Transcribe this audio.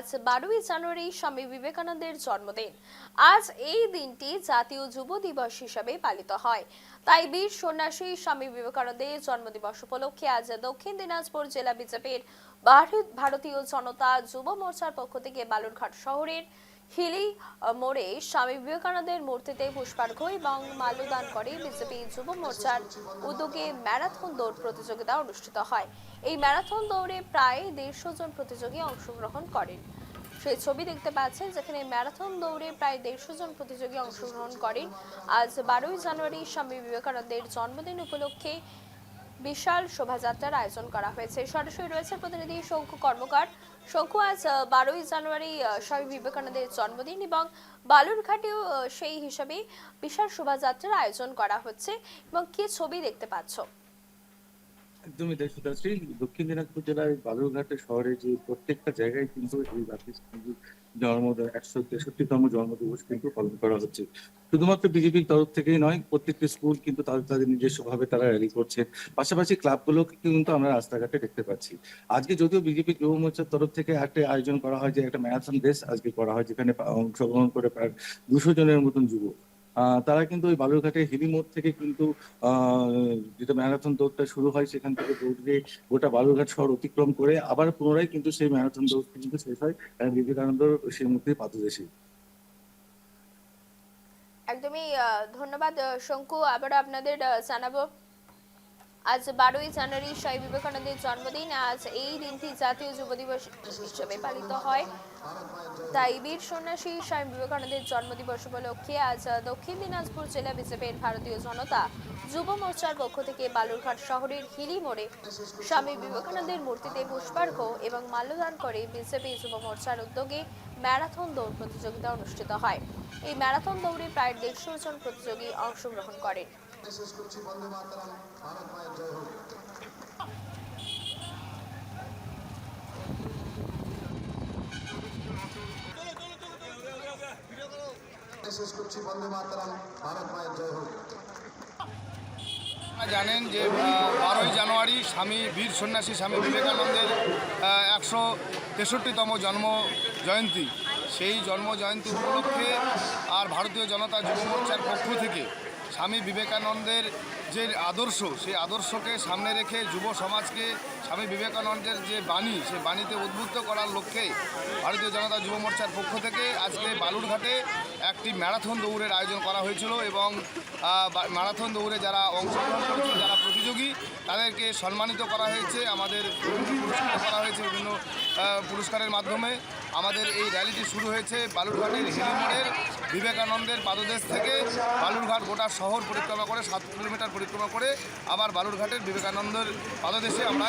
আজ বারোই জানুয়ারি স্বামী বিবেকানন্দের জন্মদিন। আজ এই দিনটি জাতীয় যুব দিবস হিসাবে পালিত হয়। তাই বীর সন্ন্যাসী স্বামী বিবেকানন্দের জন্মদিবস উপলক্ষে আজ দক্ষিণ দিনাজপুর জেলা বিজেপির ভারত- ভারতীয় জনতা যুব মোর্চার পক্ষ থেকে বালুরঘাট শহরের হিলি মোড়ে স্বামী বিবেকানন্দের মূর্তিতে পুষ্পার্ঘ্য এবং মাল্যদান করে বিজেপি যুব মোর্চার উদ্যোগে ম্যারাথন দৌড় প্রতিযোগিতা অনুষ্ঠিত হয়। এই ম্যারাথন দৌড়ে প্রায় দেড়শো জন প্রতিযোগী অংশগ্রহণ করেন। সেই ছবি দেখতে পাচ্ছেন যেখানে ম্যারাথন দৌড়ে প্রায় দেড়শো জন প্রতিযোগী অংশগ্রহণ করেন। আজ বারোই জানুয়ারি স্বামী বিবেকানন্দের জন্মদিন উপলক্ষে বিশাল শোভাযাত্রার আয়োজন করা হয়েছে। সরাসরি রয়েছে প্রতিনিধি শঙ্কু কর্মকার। শঙ্কু, আজ বারোই জানুয়ারি স্বামী বিবেকানন্দের জন্মদিন এবং বালুরঘাটেও সেই হিসাবে বিশাল শোভাযাত্রার আয়োজন করা হচ্ছে। এবং কি ছবি দেখতে পাচ্ছ? একদমই তাই সুধাশ্রী দক্ষিণ দিনাজপুর জেলার বালুরঘাটের শহরে যে প্রত্যেকটা জায়গায় কিন্তু এই জাতির কিন্তু জন্ম একশো তেষট্টিতম জন্মদিবস কিন্তু পালন করা হচ্ছে। শুধুমাত্র বিজেপির তরফ থেকেই নয়, প্রত্যেকটি স্কুল কিন্তু তাদের তাদের নিজস্ব ভাবে তারা র্যালি করছে। পাশাপাশি ক্লাবগুলোকে কিন্তু আমরা রাস্তাঘাটে দেখতে পাচ্ছি। আজকে যদিও বিজেপি যুব মোর্চার তরফ থেকে একটা আয়োজন করা হয় যে একটা ম্যারাথন রেস আজকে করা হয়, যেখানে অংশগ্রহণ করে প্রায় দুশো জনের মতন যুবক। তারা কিন্তু ওই বালুরঘাটের হিলি মোড় থেকে কিন্তু যেটা ম্যারাথন দৌড়টা শুরু হয়, সেখান থেকে দৌড়ে গোটা বালুরঘাট শহর অতিক্রম করে আবার পুনরায় কিন্তু সেই ম্যারাথন দৌড় কিন্তু শেষ হয় বিবেকানন্দ সেই মূর্তির পাদদেশে। একদমই ধন্যবাদ শঙ্কু আবার আপনাদের জানাব। আজ বারোই জানুয়ারি স্বামী বিবেকানন্দের জন্মদিন। আজ এই দিনটি জাতীয় যুব দিবস হিসেবে পালিত হয়। তাই বীর সন্ন্যাসী স্বামী বিবেকানন্দের জন্মদিবস উপলক্ষে আজ দক্ষিণ দিনাজপুর জেলা বিজেপির ভারতীয় জনতা যুব মোর্চার পক্ষ থেকে বালুরঘাট শহরের হিলি মোড়ে স্বামী বিবেকানন্দের মূর্তিতে পুষ্পার্ঘ এবং মাল্যদান করে বিজেপি যুব মোর্চার উদ্যোগে ম্যারাথন দৌড় প্রতিযোগিতা অনুষ্ঠিত হয়। এই ম্যারাথন দৌড়ে প্রায় দেড়শো জন প্রতিযোগী অংশগ্রহণ করেন। শেষ করছি। বন্দে মাতারাম। ভারত মায়ের জয় হোক। জানেন যে বারোই জানুয়ারি স্বামী, বীর সন্ন্যাসী স্বামী বিবেকানন্দের একশো তেষট্টিতম জন্ম জয়ন্তী। সেই জন্ম জয়ন্তী উপলক্ষে আর ভারতীয় জনতা যুব মোর্চার পক্ষ থেকে স্বামী বিবেকানন্দের যে আদর্শ, সেই আদর্শকে সামনে রেখে যুব সমাজকে স্বামী বিবেকানন্দের যে বাণী, সে বাণীতে উদ্বুদ্ধ করার লক্ষ্যে ভারতীয় জনতা যুব মোর্চার পক্ষ থেকে আজকে বালুরঘাটে একটি ম্যারাথন দৌড়ের আয়োজন করা হয়েছিল এবং ম্যারাথন দৌড়ে যারা অংশগ্রহণ করেছে যারা তাদেরকে সম্মানিত করা হয়েছে, আমাদের করা হয়েছে বিভিন্ন পুরস্কারের মাধ্যমে। আমাদের এই র্যালিটি শুরু হয়েছে বালুরঘাটের হিলিমোড়ের বিবেকানন্দের পাদদেশ থেকে। বালুরঘাট গোটা শহর পরিক্রমা করে, সাত কিলোমিটার পরিক্রমা করে আবার বালুরঘাটের বিবেকানন্দের পাদদেশে আমরা